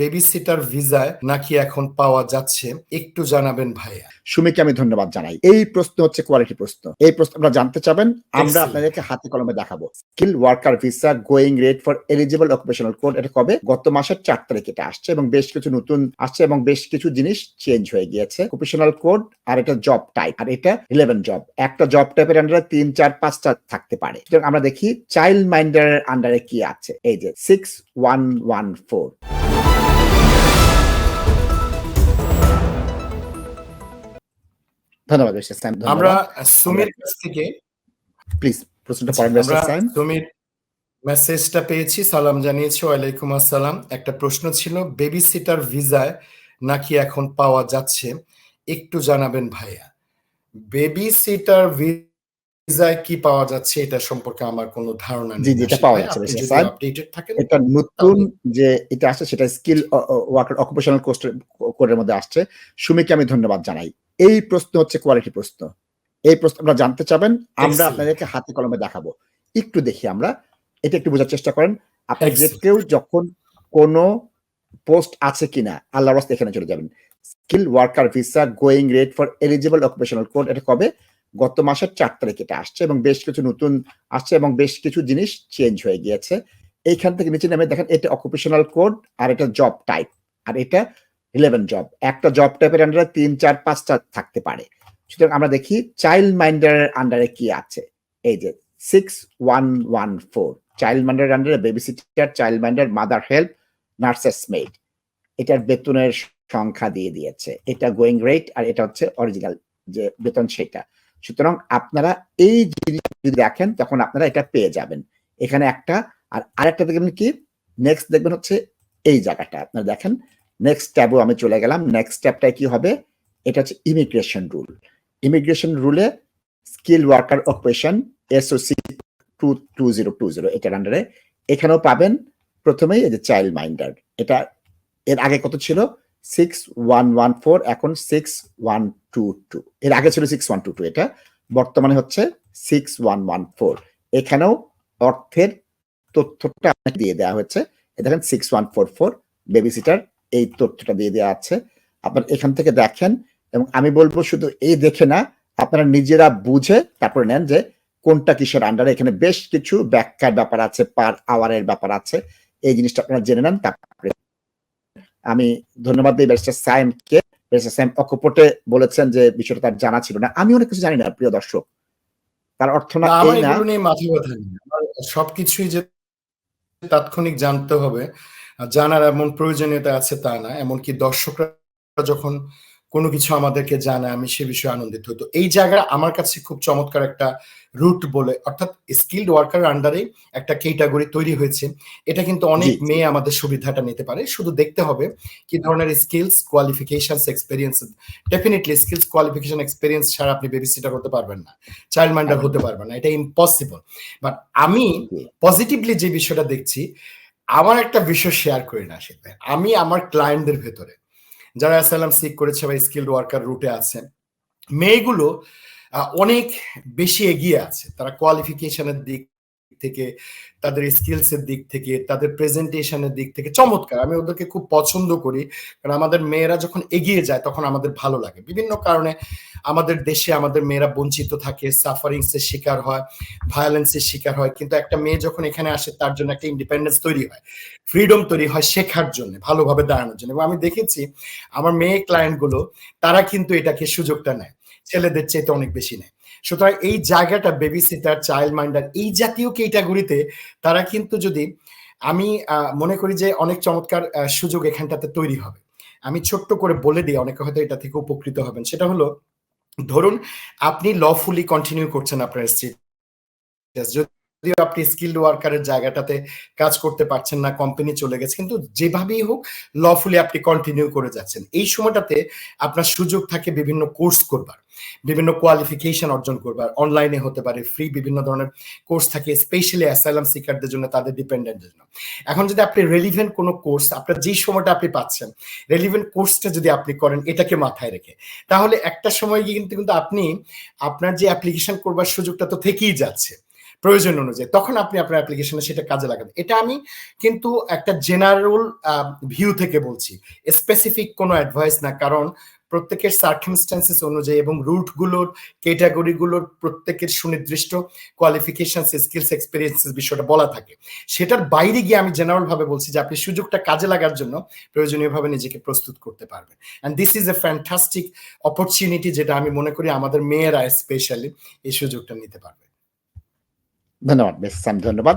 Baby seater ভিসায় নাকি এখন পাওয়া যাচ্ছে? একটু জানাবেন ভাইয়া। সুমিকে আমি ধন্যবাদ জানাই। এই প্রশ্ন হচ্ছে কোয়ালিটি প্রশ্ন। এই প্রশ্ন আপনারা জানতে চাবেন আমরা. আপনাদেরকে হাতে কলমে দেখাবো। Skill worker visa going rate for eligible occupational code এটা কবে? গত মাসের চার তারিখ এটা আসছে এবং বেশ কিছু নতুন আসছে এবং বেশ কিছু জিনিস চেঞ্জ হয়ে গিয়েছে। অকুপেশনাল কোড আর এটা জব টাইপ আর এটা রিলেভেন্ট জব একটা জব টাইপের আন্ডারে তিন চার পাঁচটা থাকতে পারে। আমরা দেখি চাইল্ড মাইন্ডারের আন্ডারে কি আছে। এই যে সিক্স ওয়ান ওয়ান ফোর ধন্যবাদ মিস্টার আমরা সুমির কাছ থেকে প্লিজ প্রশ্নটা পড়েন মিস্টার সুমির মেসেজটা পেয়েছি সালাম জানিয়েছি ওয়ালাইকুম আসসালাম। একটা প্রশ্ন ছিল বেবি সিটার ভিসায় নাকি এখন পাওয়া যাচ্ছে? একটু জানাবেন ভাইয়া। বেবি সিটার ভিসায় কি পাওয়া যাচ্ছে? এটা সম্পর্কে আমার কোনো ধারণা নেই। জি, এটা পাওয়া যাচ্ছে। আপডেটেড থাকেন এটা নতুন যে এটা আসছে সেটা স্কিল ওয়ার্কার অকুপেশনাল কোডের মধ্যে আসছে। সুমিকে আমি ধন্যবাদ জানাই। এই প্রশ্ন হচ্ছে কোয়ালিটি প্রশ্ন। এই প্রশ্ন আপনারা জানতে চাবেন আমরা. আপনাদেরকে হাতে কলমে দেখাবো। একটু দেখি আমরা এটা একটু বোঝার চেষ্টা করেন। আপনি যে কেউ যখন কোনো পোস্ট আছে কিনা আল্লাহ রাস্তা এখানে চলে যাবেন। Skill worker visa going rate for eligible occupational code এটা কবে? গত মাসের চার তারিখ এটা আসছে এবং বেশ কিছু নতুন আসছে এবং বেশ কিছু জিনিস চেঞ্জ হয়ে গিয়েছে। এইখান থেকে নিচে নেমে দেখেন এটা অকুপেশনাল কোড আর এটা জব টাইপ আর এটা রিলেভেন্ট জব একটা জব টাইপের আন্ডারে তিন, চার, পাঁচটা থাকতে পারে। সুতরাং আমরা দেখি চাইল্ড মাইন্ডারের আন্ডারে কি আছে? এই যে six one one four child মাইন্ডারের আন্ডারে baby sitter child minder mother help nurses maid এটার বেতনের সংখ্যা দিয়ে দিয়েছে। এটা গোয়িং রেট আর এটা হচ্ছে অরিজিনাল যে বেতন সেটা। সুতরাং আপনারা এই জিনিস যদি দেখেন, তখন আপনারা এটা পেয়ে যাবেন। এখানে একটা আর আরেকটা দেখবেন কি? নেক্সট দেখবেন হচ্ছে এই জায়গাটা। আপনারা দেখেন নেক্সট ট্যাবও আমি চলে গেলাম। নেক্সট ট্যাবটায় কি হবে? এটা হচ্ছে immigration rule immigration রুলে skill worker occupation SOC two two zero two zero এটার আন্ডারে এখানেও পাবেন প্রথমেই এই যে চাইল্ড মাইন্ডার এটা এর আগে কত ছিল? সিক্স ওয়ান ওয়ান ফোর এখন সিক্স ওয়ান টু টু এর আগে ছিল সিক্স ওয়ান টু টু এটা। বর্তমানে হচ্ছে সিক্স ওয়ান ওয়ান ফোর এখানেও অর্থের তথ্যটা আপনাকে দিয়ে দেওয়া হয়েছে। দেখেন six one four four baby sitter এই তথ্যটা দিয়ে দেওয়া আছে। আপনার এখান থেকে দেখেন এবং আমি বলব শুধু এই দেখে না আপনারা নিজেরা বুঝে তারপরে নেন যে কোনটা কিসের আন্ডারে এখানে বেশ কিছু ব্যাখ্যার ব্যাপার আছে পার আওয়ারের ব্যাপার আছে। এই জিনিসটা আপনারা জেনে নেন তারপরে আমি ধন্যবাদ দিই ব্যারিস্টার সাইমকে ব্যারিস্টার সাইম অকপটে বলেছেন যে বিষয়টা তার জানা ছিল না। আমি অনেক কিছু জানি না প্রিয় দর্শক। তার অর্থ না এই না। সবকিছুই যে তাৎক্ষণিক জানতে হবে জানার এমন প্রয়োজনীয়তা আছে তা না এমনকি দর্শকরা যখন কোনো কিছু আমাদেরকে জানায় আমি সে বিষয়ে আনন্দিত। হতো এই জায়গা আমার কাছে খুব চমৎকার একটা রুট বলে অর্থাৎ স্কিল্ড ওয়ার্কার আন্ডারে একটা ক্যাটাগরি তৈরি হয়েছে। এটা কিন্তু অনেক। মেয়ে আমাদের সুবিধাটা নিতে পারে। শুধু দেখতে হবে কি ধরনের skills qualification experience definitely skills qualification experience ছাড়া আপনি বেবি সিটার হতে পারবেন না। চাইল্ড মাইন্ডার হতে পারবেন না। এটা ইম্পসিবল বাট আমি পজিটিভলি যে বিষয়টা দেখছি আমার একটা বিষয় শেয়ার করি না সেটা আমি আমার ক্লায়েন্টদের ভেতরে, যারা অ্যাসাইলাম সিক করেছে বা স্কিল ওয়ার্কার রুটে আছেন, মেয়েগুলো অনেক বেশি এগিয়ে আছে। তারা কোয়ালিফিকেশনের দিক থেকে, তাদের স্কিলস এর দিক থেকে, তাদের প্রেজেন্টেশনের দিক থেকে চমৎকার। আমি ওদেরকে খুব পছন্দ করি। কারণ আমাদের মেয়েরা যখন এগিয়ে যায়, তখন আমাদের ভালো লাগে। বিভিন্ন কারণে আমাদের দেশে আমাদের মেয়েরা বঞ্চিত থাকে। সাফারিংস এর শিকার হয় ভায়োলেন্সের শিকার হয়। কিন্তু একটা মেয়ে যখন এখানে আসে, তার জন্য একটা ইন্ডিপেন্ডেন্স তৈরি হয়। ফ্রিডম তৈরি হয় শেখার জন্য, ভালোভাবে দাঁড়ানোর জন্য। এবং আমি দেখেছি, আমার মেয়ে ক্লায়েন্টগুলো, তারা কিন্তু এটাকে সুযোগটা নেয়। ছেলেদের চেয়ে অনেক বেশি নেয়। সুতরাং এই জায়গাটা বেবি সিটার চাইল্ড মাইন্ডার এই জাতীয় ক্যাটাগরিতে তারা কিন্তু যদি আমি মনে করি যে অনেক চমৎকার সুযোগ এখানটাতে তৈরি হবে। আমি ছোট্ট করে বলে দিই, অনেকে হয়তো এটা থেকে উপকৃত হবেন। সেটা হলো, ধরুন আপনি লফুলি কন্টিনিউ করছেন আপনার স্টেটাস যদিও আপনি স্কিল্ড ওয়ার্কারের জায়গাটাতে কাজ করতে পারছেন না কোম্পানি চলে গেছে, কিন্তু যেভাবেই হোক লফুলি আপনি কন্টিনিউ করে যাচ্ছেন। এই সময়টাতে আপনার সুযোগ থাকে বিভিন্ন কোর্স করবার, বিভিন্ন কোয়ালিফিকেশন অর্জন করবার। অনলাইনে হতে পারে ফ্রি বিভিন্ন ধরনের কোর্স থাকে স্পেশালি অ্যাসাইলাম সিকারদের জন্য তাদের ডিপেন্ডেন্টের জন্য। এখন যদি আপনি রেলিভেন্ট কোনো কোর্স আপনার যেই সময়টা আপনি পাচ্ছেন রেলিভেন্ট কোর্সটা যদি আপনি করেন, এটাকে মাথায় রেখে। তাহলে একটা সময় গিয়ে কিন্তু কিন্তু আপনি আপনার যে অ্যাপ্লিকেশন করবার সুযোগটা তো থেকেই যাচ্ছে। প্রয়োজন অনুযায়ী, তখন আপনি আপনার অ্যাপ্লিকেশনে সেটা কাজে লাগাবেন। এটা আমি কিন্তু একটা জেনারেল ভিউ থেকে বলছি। স্পেসিফিক কোনো অ্যাডভাইস না, কারণ প্রত্যেকের সার্কিমস্টেন্সেস অনুযায়ী এবং রুটগুলোর ক্যাটাগরিগুলোর প্রত্যেকের সুনির্দিষ্ট কোয়ালিফিকেশন স্কিলস এক্সপিরিয়েন্সেস বিষয়টা বলা থাকে। সেটার বাইরে গিয়ে আমি জেনারেল ভাবে বলছি যে, আপনি সুযোগটা কাজে লাগার জন্য প্রয়োজনীয়ভাবে নিজেকে প্রস্তুত করতে পারবেন। And this is a fantastic opportunity যেটা আমি মনে করি আমাদের মেয়েরা স্পেশালি এই সুযোগটা নিতে পারবে। ধন্যবাদ বেশ ধন্যবাদ